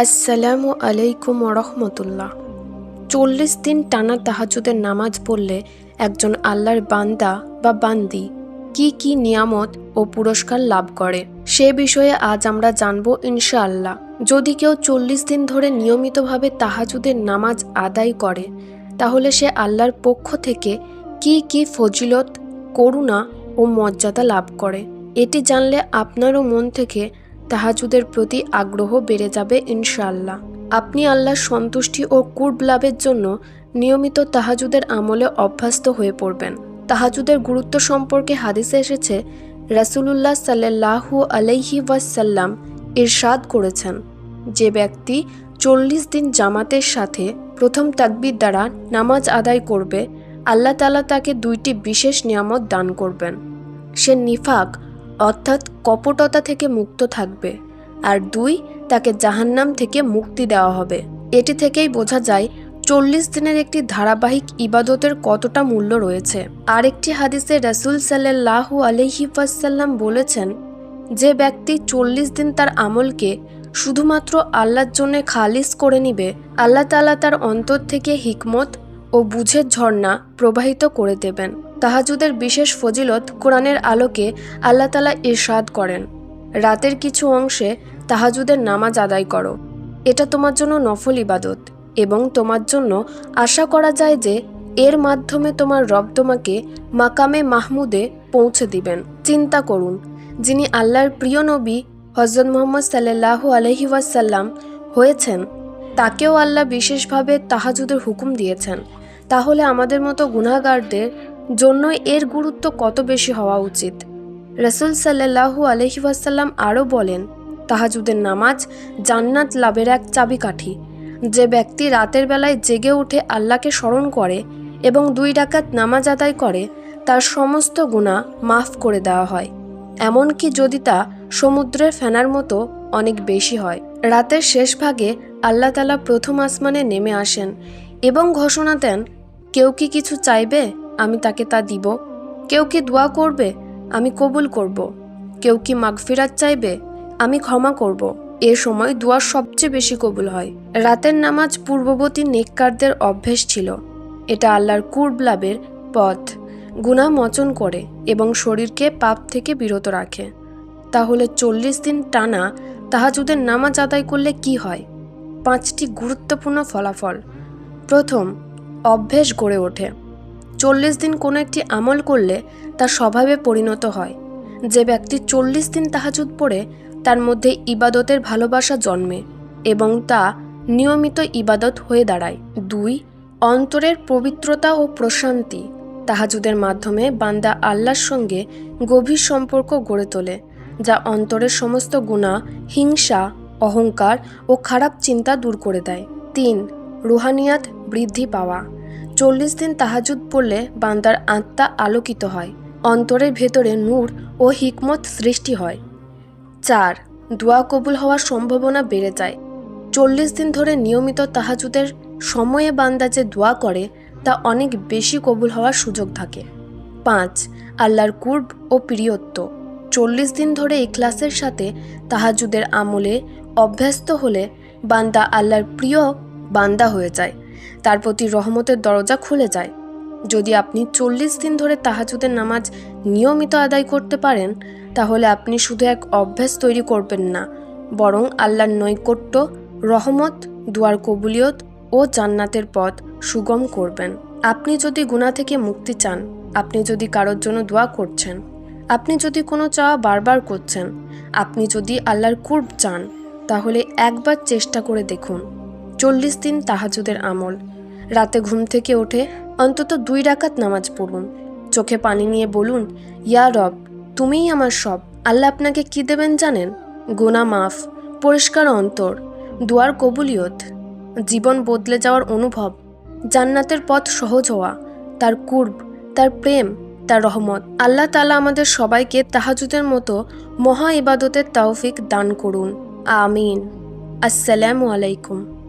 আসসালামু আলাইকুম রহমতুল্লাহ চল্লিশ দিন টানা তাহাজুদের নামাজ পড়লে একজন আল্লাহর বান্দা বা বান্দি কি কি নিয়ামত ও পুরস্কার লাভ করে? সে বিষয়ে আজ আমরা জানব ইনশাআল্লাহ। যদি কেউ চল্লিশ দিন ধরে নিয়মিতভাবে তাহাজুদের নামাজ আদায় করে, তাহলে সে আল্লাহর পক্ষ থেকে কি কি ফজিলত, করুণা ও মর্যাদা লাভ করে? এটি জানলে আপনারও মন থেকে তাহাজুদের প্রতি আগ্রহ বেড়ে যাবে, ইনশাআল্লাহ। আপনি আল্লাহর সন্তুষ্টি ও কুর্ব লাভের জন্য নিয়মিত তাহাজুদের আমলে অভ্যস্ত হয়ে পড়বেন। তাহাজুদের গুরুত্ব সম্পর্কে হাদিসে এসেছে, রাসুলুল্লাহ সাল্লাল্লাহু আলাইহি ওয়াসাল্লাম ইরশাদ করেছেন, যে ব্যক্তি চল্লিশ দিন জামাতের সাথে প্রথম তাকবির দ্বারা নামাজ আদায় করবে, আল্লাহ তালা তাকে দুইটি বিশেষ নিয়ামত দান করবেন। সে নিফাক অর্থাৎ কপটতা থেকে মুক্ত থাকবে। আর দুই, তাকে জাহান্নাম থেকে মুক্তি দেওয়া হবে। এটি থেকেই বোঝা যায়, চল্লিশ দিনের একটি ধারাবাহিক ইবাদতের কতটা মূল্য রয়েছে। আরেকটি হাদিসে রাসুল সাল্লাহু আলহি ওয়াসাল্লাম বলেছেন, যে ব্যক্তি চল্লিশ দিন তার আমলকে শুধুমাত্র আল্লাহর জন্য খালিস করে নিবে, আল্লাহ তালা তার অন্তর থেকে হিকমত ও বুঝের ঝর্ণা প্রবাহিত করে দেবেন। তাহাজুদের বিশেষ ফজিলত কোরআনের আলোকে আল্লাহ তালা ইরশাদ করেন। রাতের কিছু অংশে তাহাজুদের নামাজ আদায় করো। এটা তোমার জন্য নফল ইবাদত এবং তোমার জন্য আশা করা যায় যে এর মাধ্যমে তোমার রব তোমাকে মাকামে মাহমুদে পৌঁছে দিবেন। চিন্তা করুন, যিনি আল্লাহর প্রিয় নবী হজরত মোহাম্মদ সাল্লাহু আলহি ওয়াসাল্লাম হয়েছেন, তাকেও আল্লাহ বিশেষভাবে তাহাজুদের হুকুম দিয়েছেন। তাহলে আমাদের মতো গুনাহগারদের জন্য এর গুরুত্ব কত বেশি হওয়া উচিত। রসুল সাল্লাহু আলহি ওয়াসাল্লাম আরও বলেন, তাহাজুদের নামাজ জান্নাত লাভের এক চাবিকাঠি। যে ব্যক্তি রাতের বেলায় জেগে উঠে আল্লাহকে স্মরণ করে এবং দুই ডাকাত নামাজ আদায় করে, তার সমস্ত গুণা মাফ করে দেওয়া হয়। এমনকি যদি তা সমুদ্রের ফেনার মতো অনেক বেশি হয়। রাতের শেষ ভাগে আল্লাহ তালা প্রথম আসমানে নেমে আসেন এবং ঘোষণা দেন, কেউ কি কিছু চাইবে? আমি তাকে তা দিব। কেউ কি দোয়া করবে? আমি কবুল করব। কেউ কি মাগফিরাত চাইবে? আমি ক্ষমা করব। এ সময় দোয়া সবচেয়ে বেশি কবুল হয়। রাতের নামাজ পূর্ববর্তী নেককারদের অভ্যেস ছিল। এটা আল্লাহর কুর্ব লাভের পথ। গুণা মোচন করে এবং শরীরকে পাপ থেকে বিরত রাখে। তাহলে চল্লিশ দিন টানা তাহাজুদের নামাজ আদায় করলে কি হয়? পাঁচটি গুরুত্বপূর্ণ ফলাফল। প্রথম, অভ্যেস গড়ে ওঠে। চল্লিশ দিন কোনো একটি আমল করলে তা স্বভাবে পরিণত হয়। যে ব্যক্তি চল্লিশ দিন তাহাজুদ পড়ে, তার মধ্যে ইবাদতের ভালোবাসা জন্মে এবং তা নিয়মিত ইবাদত হয়ে দাঁড়ায়। দুই, অন্তরের পবিত্রতা ও প্রশান্তি তাহাজুদের মাধ্যমে বান্দা আল্লাহর সঙ্গে গভীর সম্পর্ক গড়ে তোলে, যা অন্তরের সমস্ত গুণা, হিংসা, অহংকার ও খারাপ চিন্তা দূর করে দেয়। তিন, রুহানিয়াত বৃদ্ধি পাওয়া চল্লিশ দিন তাহাজুদ পড়লে বান্দার আত্মা আলোকিত হয়। অন্তরের ভেতরে নূর ও হিকমত সৃষ্টি হয়। চার, দোয়া কবুল হওয়ার সম্ভাবনা বেড়ে যায়। চল্লিশ দিন ধরে নিয়মিত তাহাজুদের সময়ে বান্দা যে দোয়া করে, তা অনেক বেশি কবুল হওয়ার সুযোগ থাকে। পাঁচ, আল্লাহর কুর্ব ও প্রিয়ত্ব। চল্লিশ দিন ধরে ইখলাসের সাথে তাহাজুদের আমলে অভ্যস্ত হলে বান্দা আল্লাহর প্রিয় বান্দা হয়ে যায়। তার প্রতি রহমতের দরজা খুলে যায়। যদি আপনি চল্লিশ দিন ধরে তাহাজুদের নামাজ নিয়মিত আদায় করতে পারেন, তাহলে আপনি শুধু এক অভ্যাস তৈরি করবেন না, বরং আল্লাহর নৈকট্য, রহমত, দুয়ার কবুলিয়ত ও জান্নাতের পথ সুগম করবেন। আপনি যদি গুণা থেকে মুক্তি চান, আপনি যদি কারোর জন্য দোয়া করছেন, আপনি যদি কোনো চাওয়া বারবার করছেন, আপনি যদি আল্লাহর কুর্ব চান, তাহলে একবার চেষ্টা করে দেখুন। চল্লিশ দিন তাহাজুদের আমল। রাতে ঘুম থেকে উঠে অন্তত দুই রাকাত নামাজ পড়ুন। চোখে পানি নিয়ে বলুন, ইয়া রব, তুমিই আমার সব। আল্লাহ আপনাকে কি দেবেন জানেন? গোনা মাফ, পরিষ্কার অন্তর, দুয়ার কবুলিয়ত। জীবন বদলে যাওয়ার অনুভব, জান্নাতের পথ সহজ হওয়া, তার কুর্ব, তার প্রেম, তার রহমত। আল্লাহ তালা আমাদের সবাইকে তাহাজুদের মতো মহা ইবাদতের তৌফিক দান করুন। আমিন। আসসালামু আলাইকুম।